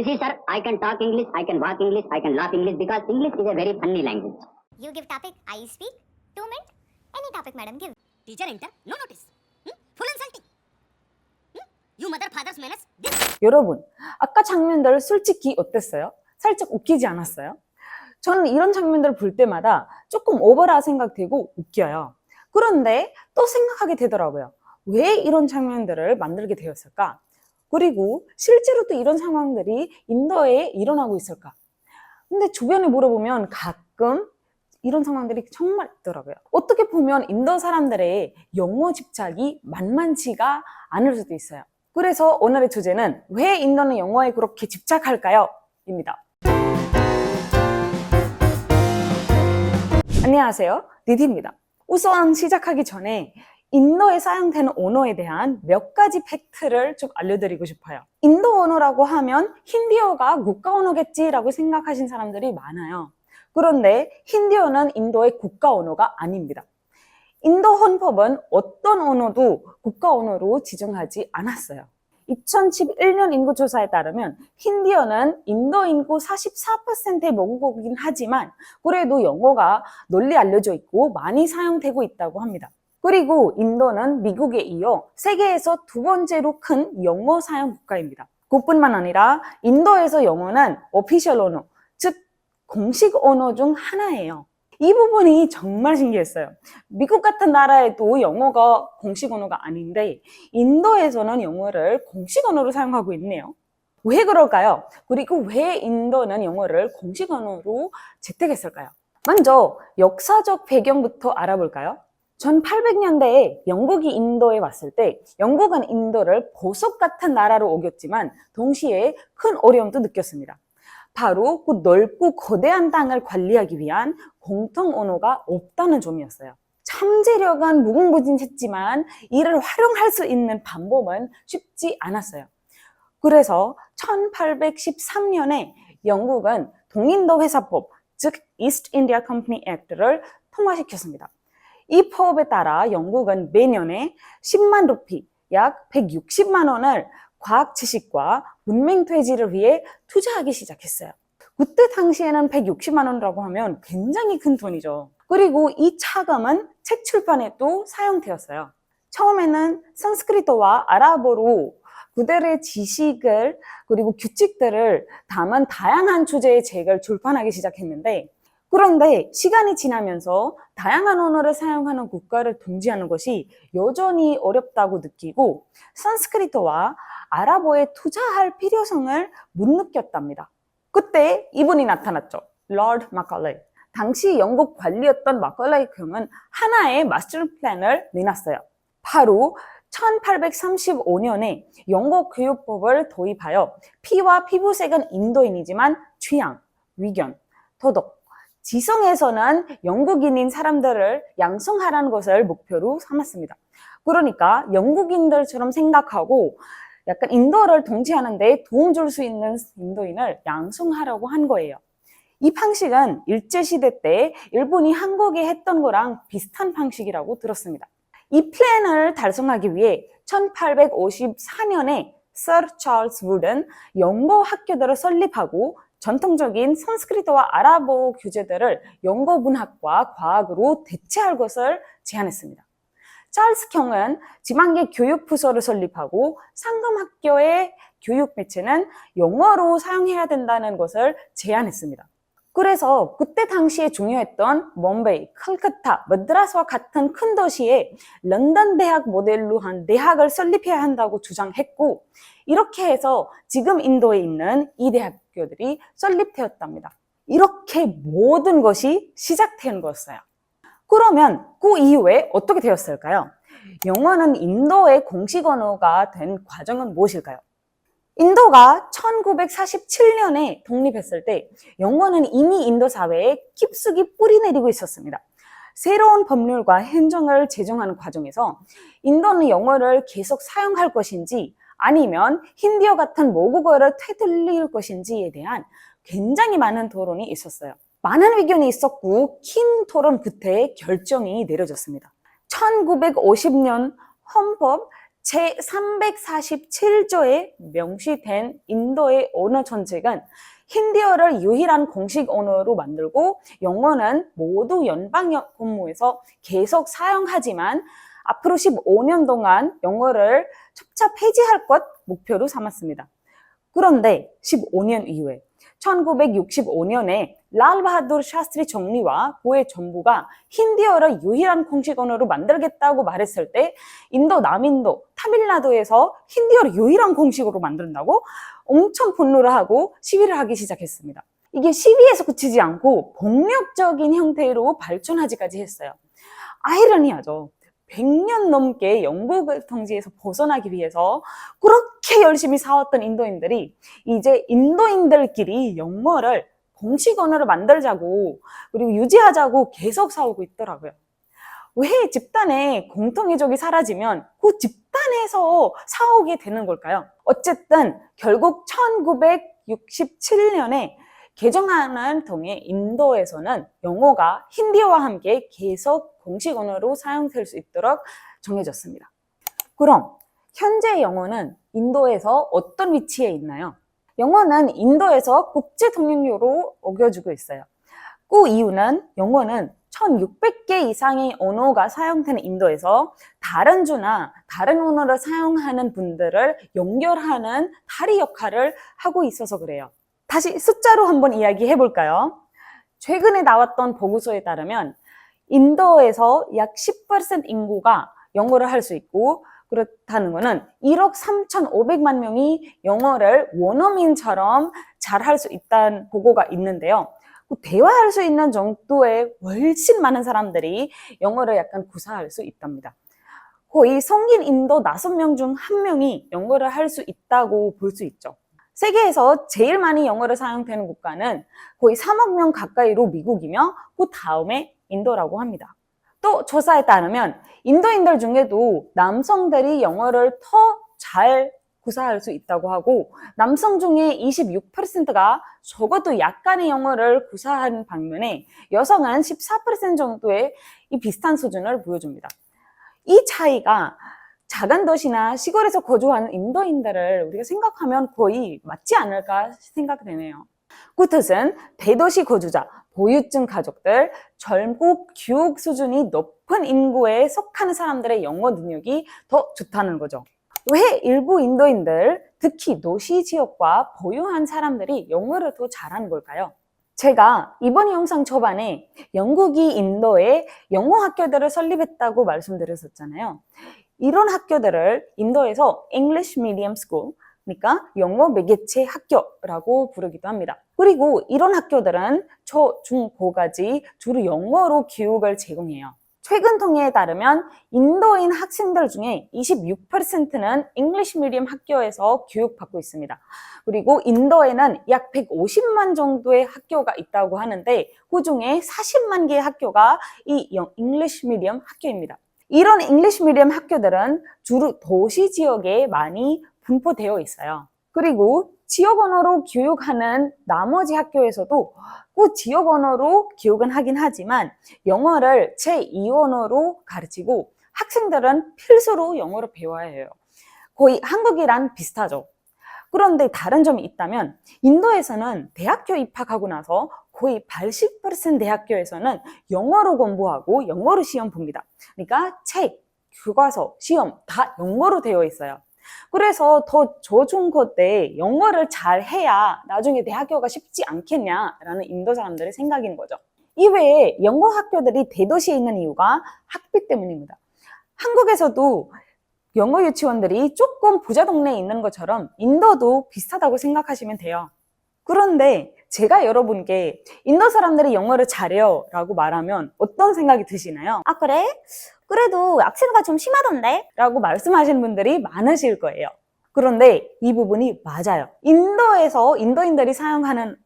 You see, sir, I can talk English, I can walk English, I can laugh English because English is a very funny language. You give topic, I speak. Two minutes. Any topic, madam, give. Teacher enter, no notice. Hmm? Full insulting. Hmm? You mother father's manners, this. 여러분, 아까 장면들 솔직히 어땠어요? 살짝 웃기지 않았어요? 저는 이런 장면들을 볼 때마다 조금 오버라 생각되고 웃겨요. 그런데 또 생각하게 되더라고요. 왜 이런 장면들을 만들게 되었을까? 그리고 실제로 또 이런 상황들이 인도에 일어나고 있을까? 근데 주변에 물어보면 가끔 이런 상황들이 정말 있더라고요. 어떻게 보면 인도 사람들의 영어 집착이 만만치가 않을 수도 있어요. 그래서 오늘의 주제는 왜 인도는 영어에 그렇게 집착할까요? 입니다. 안녕하세요. 디디입니다. 우선 시작하기 전에 인도에 사용되는 언어에 대한 몇 가지 팩트를 좀 알려드리고 싶어요. 인도 언어라고 하면 힌디어가 국가 언어겠지라고 생각하신 사람들이 많아요. 그런데 힌디어는 인도의 국가 언어가 아닙니다. 인도 헌법은 어떤 언어도 국가 언어로 지정하지 않았어요. 2011년 인구조사에 따르면 힌디어는 인도 인구 44%의 모국어이긴 하지만 그래도 영어가 널리 알려져 있고 많이 사용되고 있다고 합니다. 그리고 인도는 미국에 이어 세계에서 두 번째로 큰 영어 사용 국가입니다. 그뿐만 아니라 인도에서 영어는 오피셜 언어, 즉 공식 언어 중 하나예요. 이 부분이 정말 신기했어요. 미국 같은 나라에도 영어가 공식 언어가 아닌데 인도에서는 영어를 공식 언어로 사용하고 있네요. 왜 그럴까요? 그리고 왜 인도는 영어를 공식 언어로 채택했을까요? 먼저 역사적 배경부터 알아볼까요? 1800년대에 영국이 인도에 왔을 때 영국은 인도를 보석 같은 나라로 오겼지만 동시에 큰 어려움도 느꼈습니다. 바로 그 넓고 거대한 땅을 관리하기 위한 공통 언어가 없다는 점이었어요. 잠재력은 무궁무진했지만 이를 활용할 수 있는 방법은 쉽지 않았어요. 그래서 1813년에 영국은 동인도 회사법, 즉 East India Company Act를 통과시켰습니다. 이 법에 따라 영국은 매년에 10만 루피, 약 160만 원을 과학 지식과 문맹 퇴지를 위해 투자하기 시작했어요. 그때 당시에는 160만 원이라고 하면 굉장히 큰 돈이죠. 그리고 이 차감은 책 출판에도 사용되었어요. 처음에는 산스크리트와 아랍어로 그들의 지식을 그리고 규칙들을 담은 다양한 주제의 책을 출판하기 시작했는데 그런데 시간이 지나면서 다양한 언어를 사용하는 국가를 통제하는 것이 여전히 어렵다고 느끼고 산스크리트와 아랍어에 투자할 필요성을 못 느꼈답니다. 그때 이분이 나타났죠. 로드 마컬레이. 당시 영국 관리였던 마컬레이 형은 하나의 마스터 플랜을 내놨어요. 바로 1835년에 영국 교육법을 도입하여 피와 피부색은 인도인이지만 취향, 위견, 도덕, 지성에서는 영국인인 사람들을 양성하라는 것을 목표로 삼았습니다. 그러니까 영국인들처럼 생각하고 약간 인도를 통치하는데 도움 줄 수 있는 인도인을 양성하려고 한 거예요. 이 방식은 일제시대 때 일본이 한국에 했던 거랑 비슷한 방식이라고 들었습니다. 이 플랜을 달성하기 위해 1854년에 서 찰스 우드는 영어 학교들을 설립하고 전통적인 산스크리트와 아랍어 교재들을 영어 문학과 과학으로 대체할 것을 제안했습니다. 찰스 경은 지방의 교육 부서를 설립하고 상금학교의 교육 매체는 영어로 사용해야 된다는 것을 제안했습니다. 그래서 그때 당시에 중요했던 몬베이, 칼카타, 머드라스와 같은 큰 도시에 런던 대학 모델로 한 대학을 설립해야 한다고 주장했고 이렇게 해서 지금 인도에 있는 이 대학교들이 설립되었답니다. 이렇게 모든 것이 시작된 거였어요. 그러면 그 이후에 어떻게 되었을까요? 영어는 인도의 공식 언어가 된 과정은 무엇일까요? 인도가 1947년에 독립했을 때 영어는 이미 인도 사회에 깊숙이 뿌리내리고 있었습니다. 새로운 법률과 행정을 제정하는 과정에서 인도는 영어를 계속 사용할 것인지 아니면 힌디어 같은 모국어를 되돌릴 것인지에 대한 굉장히 많은 토론이 있었어요. 많은 의견이 있었고 긴 토론 끝에 결정이 내려졌습니다. 1950년 헌법 제 347조에 명시된 인도의 언어 정책은 힌디어를 유일한 공식 언어로 만들고 영어는 모두 연방 공무에서 계속 사용하지만 앞으로 15년 동안 영어를 첩차 폐지할 것 목표로 삼았습니다. 그런데 15년 이후에 1965년에 랄 바하두르 샤스트리 총리와 그의 정부가 힌디어를 유일한 공식 언어로 만들겠다고 말했을 때 인도 남인도 타밀나도에서 힌디어를 유일한 공식으로 만든다고 엄청 분노를 하고 시위를 하기 시작했습니다. 이게 시위에서 그치지 않고 폭력적인 형태로 발전하지까지 했어요. 아이러니하죠. 100년 넘게 영국의 통치에서 벗어나기 위해서 그렇게 열심히 싸웠던 인도인들이 이제 인도인들끼리 영어를 공식 언어를 만들자고 그리고 유지하자고 계속 싸우고 있더라고요. 왜 집단의 공통의적이 사라지면 그 집 단에서 싸우게 되는 걸까요? 어쨌든 결국 1967년에 개정안을 통해 인도에서는 영어가 힌디어와 함께 계속 공식 언어로 사용될 수 있도록 정해졌습니다. 그럼 현재 영어는 인도에서 어떤 위치에 있나요? 영어는 인도에서 국제 통용료로 어겨주고 있어요. 그 이유는 영어는 1600개 이상의 언어가 사용되는 인도에서 다른 주나 다른 언어를 사용하는 분들을 연결하는 다리 역할을 하고 있어서 그래요. 다시 숫자로 한번 이야기해 볼까요? 최근에 나왔던 보고서에 따르면 인도에서 약 10% 인구가 영어를 할 수 있고 그렇다는 것은 1억 3,500만 명이 영어를 원어민처럼 잘 할 수 있다는 보고가 있는데요. 그 대화할 수 있는 정도의 훨씬 많은 사람들이 영어를 약간 구사할 수 있답니다. 거의 성인 인도 5명 중 1명이 영어를 할 수 있다고 볼 수 있죠. 세계에서 제일 많이 영어를 사용되는 국가는 거의 3억 명 가까이로 미국이며 그 다음에 인도라고 합니다. 또 조사에 따르면 인도인들 중에도 남성들이 영어를 더 잘 구사할 수 있다고 하고 남성 중에 26%가 적어도 약간의 영어를 구사하는 반면에 여성은 14% 정도의 이 비슷한 수준을 보여줍니다. 이 차이가 작은 도시나 시골에서 거주하는 인도인들을 우리가 생각하면 거의 맞지 않을까 생각되네요. 그 뜻은 대도시 거주자, 보유증 가족들, 젊고 교육 수준이 높은 인구에 속하는 사람들의 영어 능력이 더 좋다는 거죠. 왜 일부 인도인들, 특히 도시 지역과 보유한 사람들이 영어를 더 잘하는 걸까요? 제가 이번 영상 초반에 영국이 인도에 영어 학교들을 설립했다고 말씀드렸었잖아요. 이런 학교들을 인도에서 English Medium School, 그러니까 영어 매개체 학교라고 부르기도 합니다. 그리고 이런 학교들은 초, 중, 고까지 주로 영어로 교육을 제공해요. 최근 통계에 따르면 인도인 학생들 중에 26%는 잉글리시 미디엄 학교에서 교육받고 있습니다. 그리고 인도에는 약 150만 정도의 학교가 있다고 하는데 그 중에 40만 개의 학교가 이 잉글리시 미디엄 학교입니다. 이런 잉글리시 미디엄 학교들은 주로 도시 지역에 많이 분포되어 있어요. 그리고 지역 언어로 교육하는 나머지 학교에서도 그 지역 언어로 교육은 하긴 하지만 영어를 제2 언어로 가르치고 학생들은 필수로 영어를 배워야 해요. 거의 한국이랑 비슷하죠. 그런데 다른 점이 있다면 인도에서는 대학교 입학하고 나서 거의 80% 대학교에서는 영어로 공부하고 영어로 시험 봅니다. 그러니까 책, 교과서, 시험 다 영어로 되어 있어요. 그래서 더 저중고 때 영어를 잘 해야 나중에 대학교가 쉽지 않겠냐라는 인도 사람들의 생각인 거죠. 이외에 영어 학교들이 대도시에 있는 이유가 학비 때문입니다. 한국에서도 영어 유치원들이 조금 부자 동네에 있는 것처럼 인도도 비슷하다고 생각하시면 돼요. 그런데 제가 여러분께 인도 사람들이 영어를 잘해요 라고 말하면 어떤 생각이 드시나요? 아, 그래? 그래도 악센트가 좀 심하던데? 라고 말씀하시는 분들이 많으실 거예요. 그런데 이 부분이 맞아요. 인도에서 인도인들이 사용하는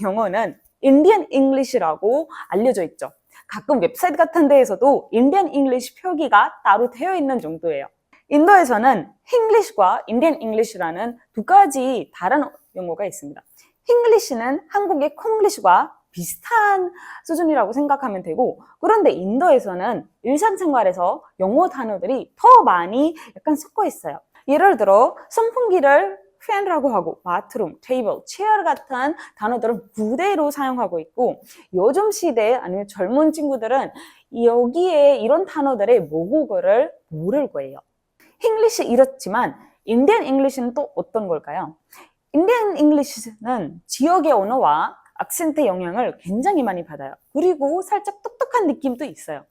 영어는 인디언 잉글리시라고 알려져 있죠. 가끔 웹사이트 같은 데에서도 인디언 잉글리시 표기가 따로 되어 있는 정도예요. 인도에서는 잉글리시과 인디언 잉글리시라는 두 가지 다른 용어가 있습니다. 잉글리시는 한국의 콩글리시와 비슷한 수준이라고 생각하면 되고 그런데 인도에서는 일상생활에서 영어 단어들이 더 많이 약간 섞어 있어요. 예를 들어 선풍기를 팬이라고 하고 바트룸, 테이블, 체어 같은 단어들은 그대로 사용하고 있고 요즘 시대 아니면 젊은 친구들은 여기에 이런 단어들의 모국어를 모를 거예요. 잉글리시 이렇지만 인디언 잉글리시는 또 어떤 걸까요? 인디언 잉글리시는 지역의 언어와 악센트의 영향을 굉장히 많이 받아요. 그리고 살짝 똑똑한 느낌도 있어요.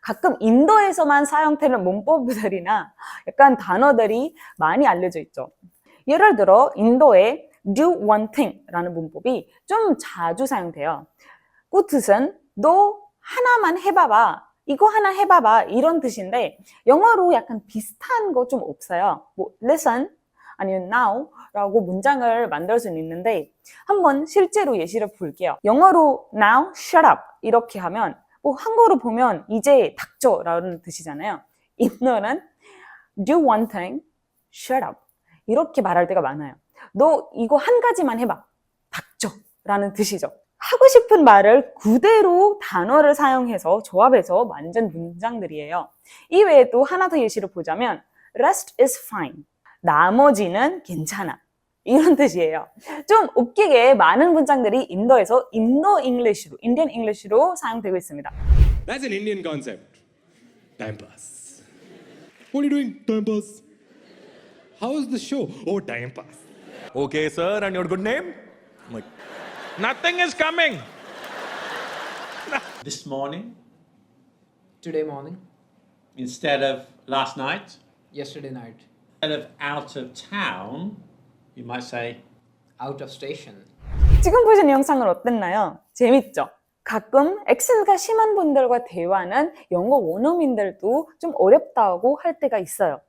가끔 인도에서만 사용되는 문법들이나 약간 단어들이 많이 알려져 있죠. 예를 들어 인도의 do one thing라는 문법이 좀 자주 사용돼요. 그 뜻은 너 하나만 해봐봐. 이거 하나 해봐봐. 이런 뜻인데 영어로 약간 비슷한 거 좀 없어요. 뭐 listen 아니면 now라고 문장을 만들 수는 있는데 한번 실제로 예시를 볼게요. 영어로 now shut up 이렇게 하면 뭐 한국어로 보면 이제 닥쳐 라는 뜻이잖아요. 인도는 do one thing, shut up 이렇게 말할 때가 많아요. 너 이거 한 가지만 해봐. 닥쳐 라는 뜻이죠. 하고 싶은 말을 그대로 단어를 사용해서 조합해서 만든 문장들이에요. 이외에도 하나 더 예시를 보자면 rest is fine. 나머지는 괜찮아. 이런 뜻이에요. 좀 웃기게 많은 문장들이 인도에서 인도 잉글리시로, 인디언 잉글리시로 사용되고 있습니다. That's an Indian concept. Time pass. What are you doing? Time pass. How is the show? Oh, time pass. Okay, sir, and your good name? I'm like, nothing is coming. this morning Today morning, instead of last night. yesterday night, of out of town, you might say out of station. 지금 보신 영상은 어땠나요? 재밌죠? 가끔 액센트가 심한 분들과 대화는 영어 원어민들도 좀 어렵다고 할 때가 있어요.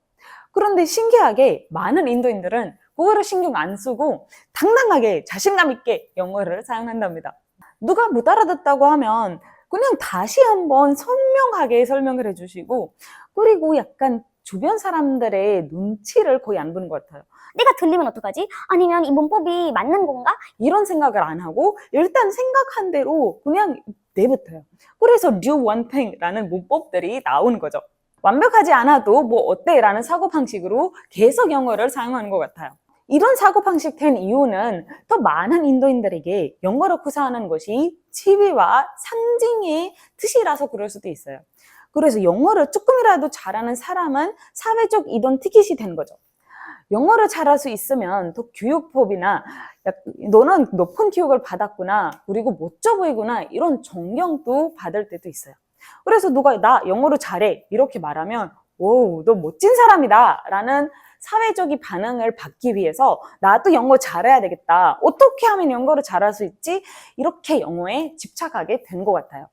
그런데 신기하게 많은 인도인들은 그거를 신경 안 쓰고 당당하게 자신감 있게 영어를 사용한답니다. 누가 못 알아듣다고 하면 그냥 다시 한번 선명하게 설명을 해주시고 그리고 약간 주변 사람들의 눈치를 거의 안 보는 것 같아요. 내가 들리면 어떡하지? 아니면 이 문법이 맞는 건가? 이런 생각을 안 하고 일단 생각한 대로 그냥 내뱉어요. 그래서 do one thing라는 문법들이 나오는 거죠. 완벽하지 않아도 뭐 어때? 라는 사고방식으로 계속 영어를 사용하는 것 같아요. 이런 사고방식 된 이유는 더 많은 인도인들에게 영어를 구사하는 것이 지위와 상징의 뜻이라서 그럴 수도 있어요. 그래서 영어를 조금이라도 잘하는 사람은 사회적 이동 티켓이 된 거죠. 영어를 잘할 수 있으면 또 교육법이나 약- 너는 높은 교육을 받았구나 그리고 멋져 보이구나 이런 존경도 받을 때도 있어요. 그래서 누가 나 영어를 잘해 이렇게 말하면 오, 너 멋진 사람이다 라는 사회적인 반응을 받기 위해서 나도 영어 잘해야 되겠다. 어떻게 하면 영어를 잘할 수 있지? 이렇게 영어에 집착하게 된 것 같아요.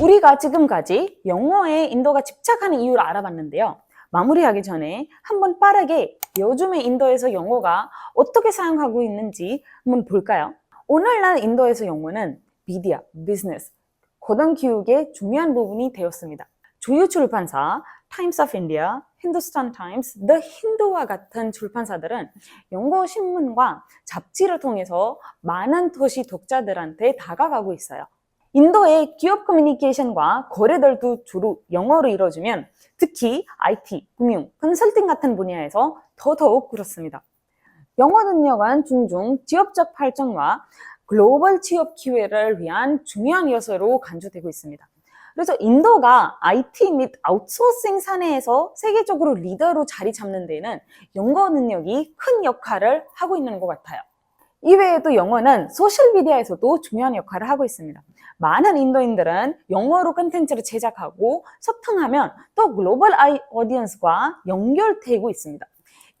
우리가 지금까지 영어에 인도가 집착하는 이유를 알아봤는데요. 마무리하기 전에 한번 빠르게 요즘에 인도에서 영어가 어떻게 사용하고 있는지 한번 볼까요? 오늘날 인도에서 영어는 미디어, 비즈니스, 고등교육의 중요한 부분이 되었습니다. 주요 출판사, 타임스 오브 인디아, 힌두스탄 타임스, 더 힌두와 같은 출판사들은 영어 신문과 잡지를 통해서 많은 도시 독자들한테 다가가고 있어요. 인도의 기업 커뮤니케이션과 거래들도 주로 영어로 이루어지면 특히 IT, 금융, 컨설팅 같은 분야에서 더더욱 그렇습니다. 영어 능력은 종종 지역적 발전과 글로벌 취업 기회를 위한 중요한 요소로 간주되고 있습니다. 그래서 인도가 IT 및 아웃소싱 사내에서 세계적으로 리더로 자리 잡는 데는 영어 능력이 큰 역할을 하고 있는 것 같아요. 이외에도 영어는 소셜미디어에서도 중요한 역할을 하고 있습니다. 많은 인도인들은 영어로 컨텐츠를 제작하고 소통하면 또 글로벌 아이 오디언스과 연결되고 있습니다.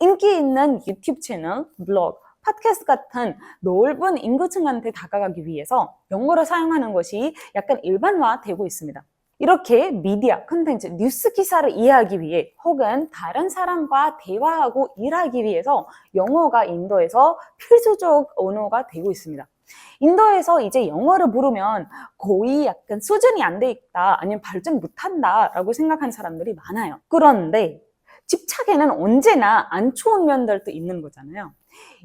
인기 있는 유튜브 채널, 블로그, 팟캐스트 같은 넓은 인구층한테 다가가기 위해서 영어를 사용하는 것이 약간 일반화되고 있습니다. 이렇게 미디어, 컨텐츠, 뉴스 기사를 이해하기 위해 혹은 다른 사람과 대화하고 일하기 위해서 영어가 인도에서 필수적 언어가 되고 있습니다. 인도에서 이제 영어를 모르면 거의 약간 수준이 안 돼 있다, 아니면 발전 못한다 라고 생각하는 사람들이 많아요. 그런데 집착에는 언제나 안 좋은 면들도 있는 거잖아요.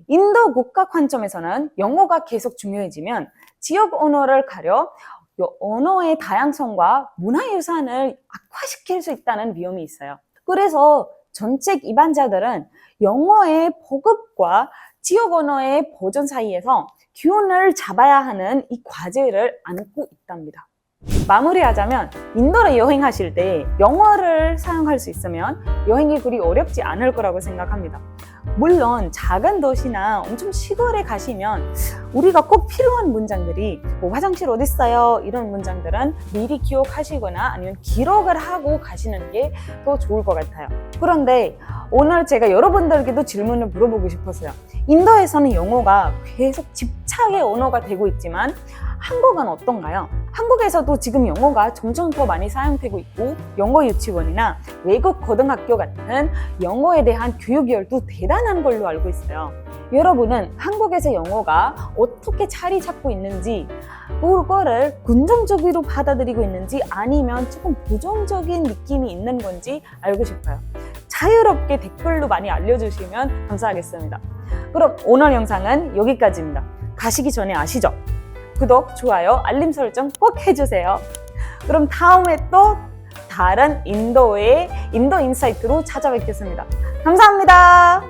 인도 국가 관점에서는 영어가 계속 중요해지면 지역 언어를 가려 이 언어의 다양성과 문화유산을 악화시킬 수 있다는 위험이 있어요. 그래서 전책 입안자들은 영어의 보급과 지역 언어의 보존 사이에서 균을 잡아야 하는 이 과제를 안고 있답니다. 마무리하자면 인도를 여행하실 때 영어를 사용할 수 있으면 여행이 그리 어렵지 않을 거라고 생각합니다. 물론 작은 도시나 엄청 시골에 가시면 우리가 꼭 필요한 문장들이 뭐 화장실 어디 있어요 이런 문장들은 미리 기억하시거나 아니면 기록을 하고 가시는 게 더 좋을 것 같아요. 그런데 오늘 제가 여러분들께도 질문을 물어보고 싶었어요. 인도에서는 영어가 계속 집착의 언어가 되고 있지만 한국은 어떤가요? 한국에서도 지금 영어가 점점 더 많이 사용되고 있고 영어 유치원이나 외국 고등학교 같은 영어에 대한 교육열도 대단한 걸로 알고 있어요. 여러분은 한국에서 영어가 어떻게 자리 잡고 있는지 그거를 긍정적으로 받아들이고 있는지 아니면 조금 부정적인 느낌이 있는 건지 알고 싶어요. 자유롭게 댓글로 많이 알려주시면 감사하겠습니다. 그럼 오늘 영상은 여기까지입니다. 가시기 전에 아시죠? 구독, 좋아요, 알림 설정 꼭 해주세요. 그럼 다음에 또 다른 인도의 인도 인사이트로 찾아뵙겠습니다. 감사합니다.